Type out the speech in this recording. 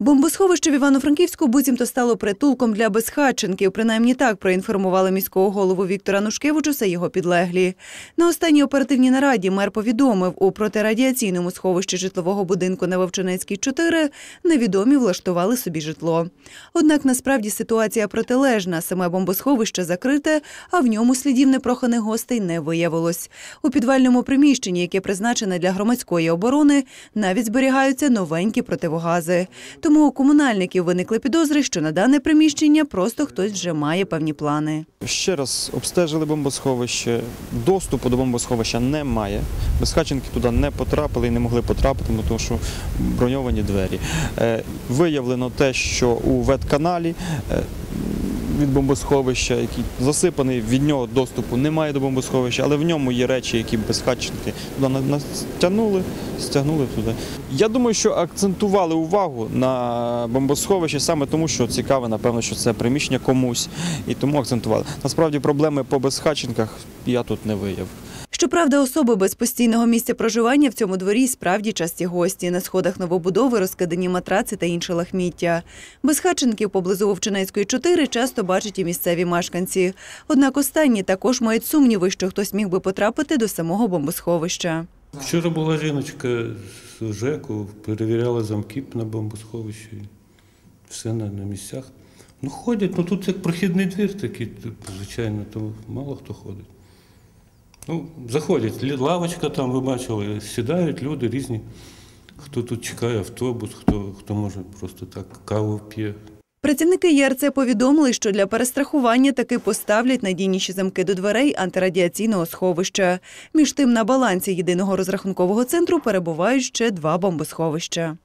Бомбосховище в Івано-Франківську буцімто стало притулком для безхатченків. Принаймні так проінформували міського голову Віктора Нушкевичуса його підлеглі. На останній оперативній нараді мер повідомив, у протирадіаційному сховищі житлового будинку на Вовчинецькій 4 невідомі влаштували собі житло. Однак насправді ситуація протилежна. Саме бомбосховище закрите, а в ньому слідів непроханих гостей не виявилось. У підвальному приміщенні, яке призначене для громадської оборони, навіть зберігаються новенькі противогази. Тому у комунальників виникли підозри, що на дане приміщення просто хтось вже має певні плани. Ще раз обстежили бомбосховище. Доступу до бомбосховища немає. Безхаченки туди не потрапили і не могли потрапити, тому що броньовані двері. Е, Виявлено те, що у ветканалі е, від бомбосховища, який засипаний, від нього доступу немає до бомбосховища, але в ньому є речі, які безхатченки туди на- на- стягнули, стягнули туди. Я думаю, що акцентували увагу на бомбосховище саме тому, що цікаве, напевно, що це приміщення комусь, і тому акцентували. Насправді проблеми по безхатченках я тут не виявив. Щоправда, особи без постійного місця проживання в цьому дворі справді часті гості. На сходах новобудови розкидані матраци та інше лахміття. Безхатченків поблизу Вовчинецької 4 часто бачать і місцеві мешканці. Однак останні також мають сумніви, що хтось міг би потрапити до самого бомбосховища. Вчора була жіночка з ЖЕКу, перевіряла замки на бомбосховищі. Все на, місцях. Ну ходять, ну тут як прохідний двір такий, звичайно, то мало хто ходить. Ну, заходять, лавочка там, ви бачили, сідають люди різні. Хто тут чекає автобус, хто, хто може просто так каву п'є. Працівники ЄРЦ повідомили, що для перестрахування таки поставлять надійніші замки до дверей антирадіаційного сховища. Між тим на балансі єдиного розрахункового центру перебувають ще два бомбосховища.